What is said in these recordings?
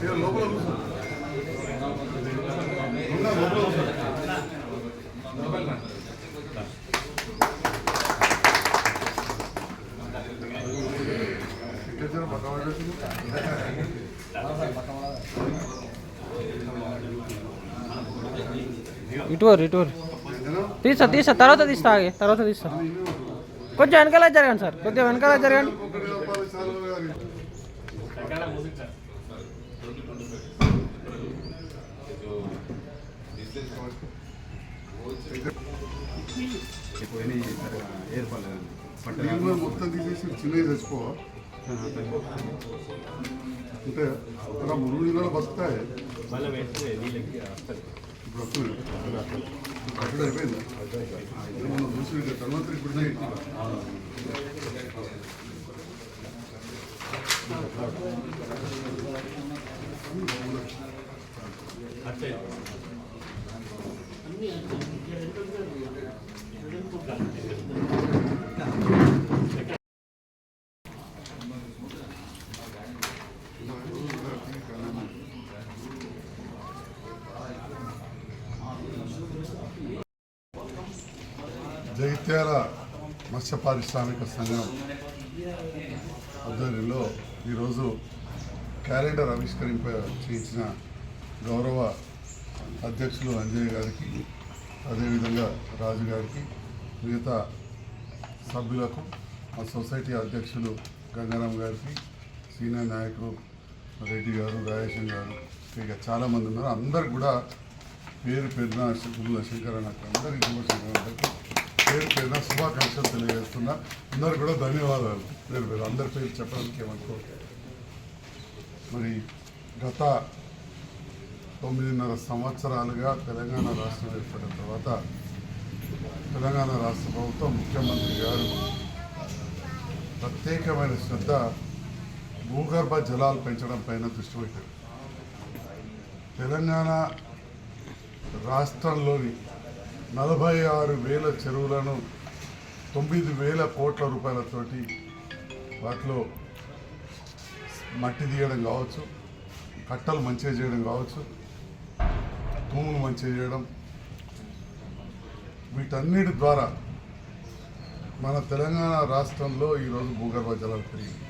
మీరు లోపల కూర్చో ఉన్న లోపల కూర్చో ఇక్కడ జర పక్కన పడేసి. ఇటువరు ఇటువరు? తీస్తా తీస్తా తర్వాత తీస్తా ఆగి తర్వాత తీస్తా. కొంచెం వెనకాల జరగండి సార్ కొద్దిగా వెనకాల జరగండి. ఒకటి పది మొత్తం తీసేసి చిన్నవి తెచ్చుకోవా అంటే అలా మురుగు నీళ్ళు బతుకుతాయి. ఇప్పుడు వస్తుంది అక్కడ అయిపోయింది? మనం చూసి ధన్వంతరి ఇప్పుడు జగిత్యాల మత్స్య పారిశ్రామిక సంఘం ఆధ్వర్యంలో ఈరోజు క్యాలెండర్ ఆవిష్కరింప చేయించిన గౌరవ అధ్యక్షులు అంజయ్ గారికి అదేవిధంగా రాజు గారికి మిగతా సభ్యులకు మా సొసైటీ అధ్యక్షులు గంగారాం గారికి సీనియర్ నాయకులు రెడ్డి గారు రాజేశం గారు ఇక చాలామంది ఉన్నారు. అందరు కూడా పేరు పేరున గుళ్ళ శంకర్ అన్నట్టు అందరికీ శుభశంకర్ అందరికీ పేరు పేరున శుభాకాంక్షలు తెలియజేస్తున్నా. అందరు కూడా ధన్యవాదాలు. పేరు పేరు అందరి పేరు చెప్పడానికి ఏమనుకో. మరి గత తొమ్మిదిన్నర సంవత్సరాలుగా తెలంగాణ రాష్ట్రం ఏర్పడిన తర్వాత తెలంగాణ రాష్ట్ర ప్రభుత్వం ముఖ్యమంత్రి గారు ప్రత్యేకమైన శ్రద్ధ భూగర్భ జలాలు పెంచడం పైన దృష్టి పెట్టారు. తెలంగాణ రాష్ట్రంలోని నలభై ఆరు వేల చెరువులను తొమ్మిది వేల కోట్ల రూపాయలతోటి వాటిలో మట్టి తీయడం కావచ్చు కట్టలు మంచిగా చేయడం కావచ్చు భూమిని మంచిగా చేయడం వీటన్నిటి ద్వారా మన తెలంగాణ రాష్ట్రంలో ఈరోజు భూగర్భ జలాలు పెరిగింది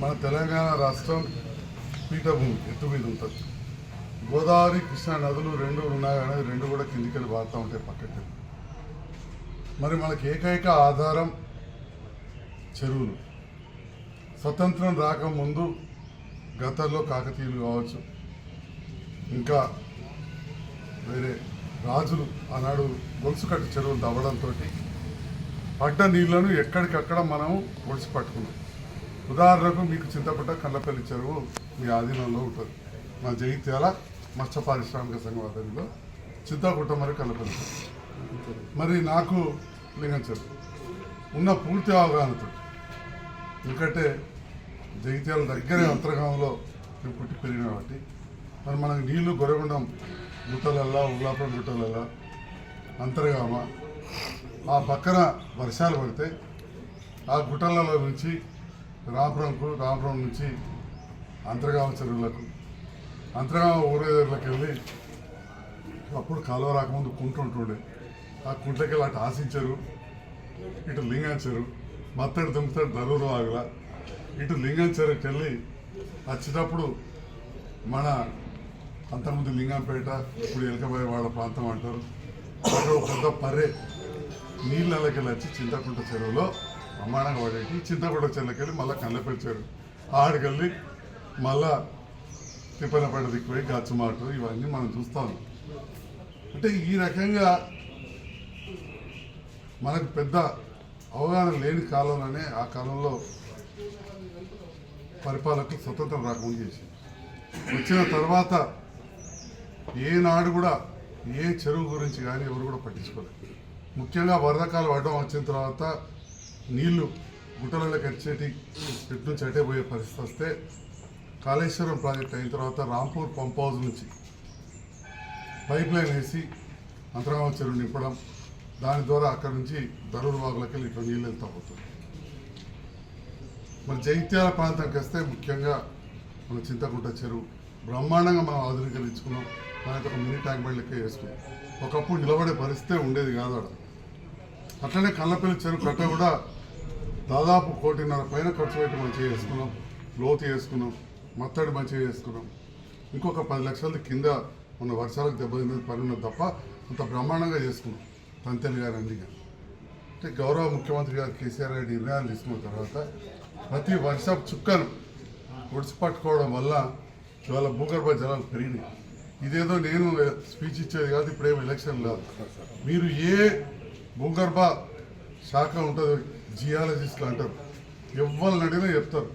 మన తెలంగాణ రాష్ట్రం పీఠభూమి ఎత్తు మీద ఉంటుంది. గోదావరి కృష్ణా నదులు రెండు ఉన్నాయి కానీ రెండు కూడా కిందికెళ్ళి వాడుతూ ఉంటాయి పక్కకి మరి మనకి ఏకైక ఆధారం చెరువులు. స్వతంత్రం రాకముందు గతంలో కాకతీయులు కావచ్చు ఇంకా వేరే రాజులు ఆనాడు గొలుసుకట్టు చెరువులు తవ్వడంతో పడ్డ నీళ్ళను ఎక్కడికక్కడ మనం ఒడిసి పట్టుకున్నాం. ఉదాహరణకు మీకు చింతపట్ట కళ్ళపల్లి చెరువు మీ ఆధీనంలో ఉంటుంది. మా జైత్యాల మత్స్య పారిశ్రామిక సంఘం ఆధ్వర్యంలో చింతగుట్ట మరి కళ్ళపల్లి చెరువు. మరి నాకు లింగం చెరువు. ఉన్న పూర్తి అవగాహనతో ఎందుకంటే జగిత్యాల దగ్గరే అంతర్గంలో మేము పుట్టి పెరిగిన కాబట్టి మరి మనకు నీళ్ళు గొరగొండం గుట్టలల్లా ఉల్లాపురం గుట్టలల్లా అంతర్గామ ఆ పక్కన వర్షాలు పడితే ఆ గుట్టలలో నుంచి రామపురంకు రామపురం నుంచి అంతర్గామ చెరువులకు అంతర్గామ ఊరేదర్లకు వెళ్ళి అప్పుడు కాలువ రాకముందు కుంట ఉంటుండే. ఆ కుంటకెళ్ళి అటు ఆశించారు ఇటు లింగాంచారు మత్తడి దుమ్ముతాడు దరువులు ఆగల ఇటు లింగాంచారుకి వెళ్ళి వచ్చేటప్పుడు మన అంతకుముందు లింగంపేట ఇప్పుడు ఎలకబాయి వాళ్ళ ప్రాంతం అంటారు. అక్కడ ఒక పెద్ద పర్రె నీళ్ళకి వచ్చి చింతకుంట చెరువులో బ్రహ్మాండంగా పడేటి చింతకుంట చెరువుకి వెళ్ళి మళ్ళీ కళ్ళపల్లి చెరువు ఆడికెళ్ళి మళ్ళా తిప్పనపేట దిక్కుపోయి గచ్చుమాట ఇవన్నీ మనం చూస్తాం అంటే ఈ రకంగా మనకు పెద్ద అవగాహన లేని కాలంలోనే ఆ కాలంలో పరిపాలకులు స్వతంత్రం రాకముందు చేసింది. వచ్చిన తర్వాత ఏనాడు కూడా ఏ చెరువు గురించి కానీ ఎవరు కూడా పట్టించుకోలేదు. ముఖ్యంగా వరదకాలు పడడం వచ్చిన తర్వాత నీళ్ళు గుట్టలలోకి వచ్చేటి ఇటు నుంచి అటే పోయే పరిస్థితి వస్తే కాళేశ్వరం ప్రాజెక్ట్ అయిన తర్వాత రాంపూర్ పంప్ హౌస్ నుంచి పైప్ లైన్ వేసి అంతర్గామ చెరువు నింపడం దాని ద్వారా అక్కడ నుంచి దరూరు వాగులకి వెళ్ళి ఇట్లా నీళ్ళు వెళ్తా పోతుంది. మరి జైత్యాల ప్రాంతానికి వస్తే ముఖ్యంగా మన చింతకుంట చెరువు బ్రహ్మాండంగా మనం ఆధునీకరించుకున్నాం. దానికి ఒక మినీ ట్యాంక్ బండ్ లెక్క వేసుకున్నాం ఒకప్పుడు నిలబడే పరిస్థితే ఉండేది కాదు అక్కడ అట్లనే కళ్ళపల్లి చెరువు కట్ట కూడా దాదాపు కోటిన్నర పైన ఖర్చు పెట్టి మంచిగా చేసుకున్నాం లోతు చేసుకున్నాం మత్తడి మంచిగా చేసుకున్నాం ఇంకొక పది లక్షల కింద ఉన్న వర్షాలకు దెబ్బతిన్నది పని ఉన్నది తప్ప అంత బ్రహ్మాండంగా చేసుకున్నాం. తంతెలు గారు అన్ని గారు. అంటే గౌరవ ముఖ్యమంత్రి గారు కేసీఆర్ గారి నిర్ణయాలు తీసుకున్న తర్వాత ప్రతి వర్షపు చుక్కను ఒడిసిపట్టుకోవడం వల్ల ఇవాళ భూగర్భ జలాలు పెరిగినాయి. ఇదేదో నేను స్పీచ్ ఇచ్చేది కాదు ఇప్పుడేం ఎలక్షన్ లేదు మీరు ఏ భూగర్భ శాఖ ఉంటుందో జియాలజిస్టులు అంటారు. ఎవరిని అడిగినా చెప్తారు.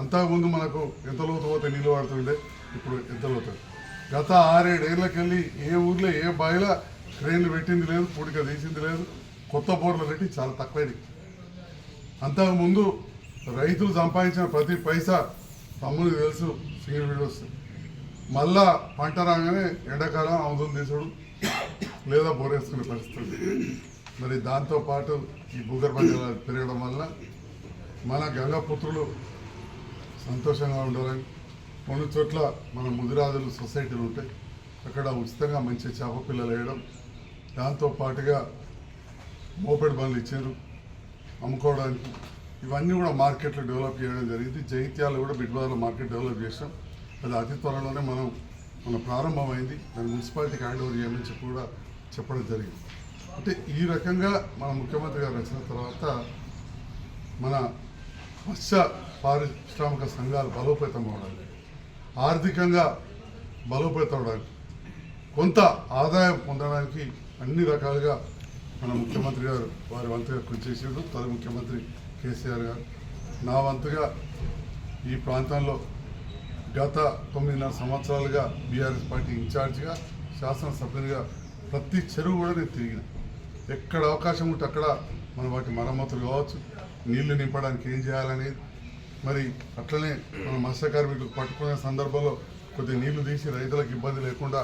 అంతకుముందు మనకు ఎంత లోతు పోతే నీళ్ళు పడుతుండే ఇప్పుడు ఎంత లోతు? గత ఆరేడేళ్ళకెళ్ళి ఏ ఊర్లో ఏ బాయిలో క్రెయిన్లు పెట్టింది లేదు పూడిక తీసింది లేదు కొత్త బోర్లు పెట్టి చాలా తక్కువైంది అంతకుముందు రైతులు సంపాదించిన ప్రతి పైసా తమ్ముడు తెలుసు సింగిల్ వీడియోస్. మళ్ళా పంట రాగానే ఎండాకాలం అవధులు తీసుడు లేదా బోరేసుకునే పరిస్థితి మరి దాంతోపాటు ఈ భూగర్భ జలాలు పెరగడం వల్ల మన గంగపుత్రులు సంతోషంగా ఉండాలని కొన్ని చోట్ల మన ముదిరాజులు సొసైటీలు ఉంటాయి అక్కడ ఉచితంగా మంచి చేప పిల్లలు వేయడం దాంతోపాటుగా మోపెడ్ బండ్లు ఇచ్చారు అమ్ముకోవడానికి. ఇవన్నీ కూడా మార్కెట్లో డెవలప్ చేయడం జరిగింది. జైత్యాలు కూడా బిడ్వాలో మార్కెట్ డెవలప్ చేసాం అది అతి త్వరలోనే మనం మన ప్రారంభమైంది. దాన్ని మున్సిపాలిటీకి హ్యాండ్ ఓవర్ చేయమని చెప్పి కూడా చెప్పడం జరిగింది. అంటే ఈ రకంగా మన ముఖ్యమంత్రి గారు వచ్చిన తర్వాత మన మత్స్య పారిశ్రామిక సంఘాలు బలోపేతం అవడానికి ఆర్థికంగా బలోపేతం అవడానికి కొంత ఆదాయం పొందడానికి అన్ని రకాలుగా మన ముఖ్యమంత్రి గారు వారి వంతుగా కృషి చేసిండు తొలి ముఖ్యమంత్రి కేసీఆర్ గారు. నా వంతుగా ఈ ప్రాంతంలో గత తొమ్మిదిన్నర సంవత్సరాలుగా బీఆర్ఎస్ పార్టీ ఇన్ఛార్జ్గా శాసనసభ్యునిగా ప్రతి చెరువు కూడా నేను తిరిగిన. ఎక్కడ అవకాశం ఉంటే అక్కడ మన వాటి మరమ్మతులు కావచ్చు నీళ్ళు నింపడానికి ఏం చేయాలనేది. మరి అట్లనే మన మత్స్య కార్మికులు పట్టుకునే సందర్భంలో కొద్దిగా నీళ్ళు తీసి రైతులకు ఇబ్బంది లేకుండా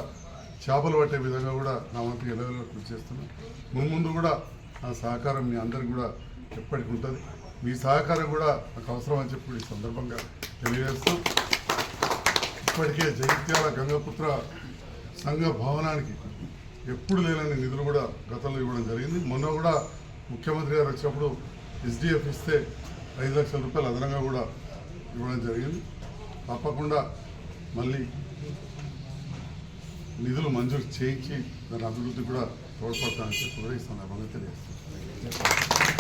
చేపలు పట్టే విధంగా కూడా నా వంతు ఎలవేలో కృషి చేస్తున్నాను మున్ముందు కూడా నా సహకారం మీ అందరికి కూడా ఎప్పటికి ఉంటుంది. మీ సహకారం కూడా నాకు అవసరం అని చెప్పి ఈ సందర్భంగా తెలియజేస్తూ ఇప్పటికే జగిత్యాల గంగపుత్ర సంఘ భవనానికి ఎప్పుడు లేనని నిధులు కూడా గతంలో ఇవ్వడం జరిగింది. మొన్న కూడా ముఖ్యమంత్రి గారు వచ్చినప్పుడు ఎస్డిఎఫ్ ఇస్తే ఐదు లక్షల రూపాయలు అదనంగా కూడా ఇవ్వడం జరిగింది. తప్పకుండా మళ్ళీ నిధులు మంజూరు చేయించి దాని అభివృద్ధి కూడా తోడ్పడతానని చెప్పి కూడా ఈ సందర్భంగా తెలియజేస్తాను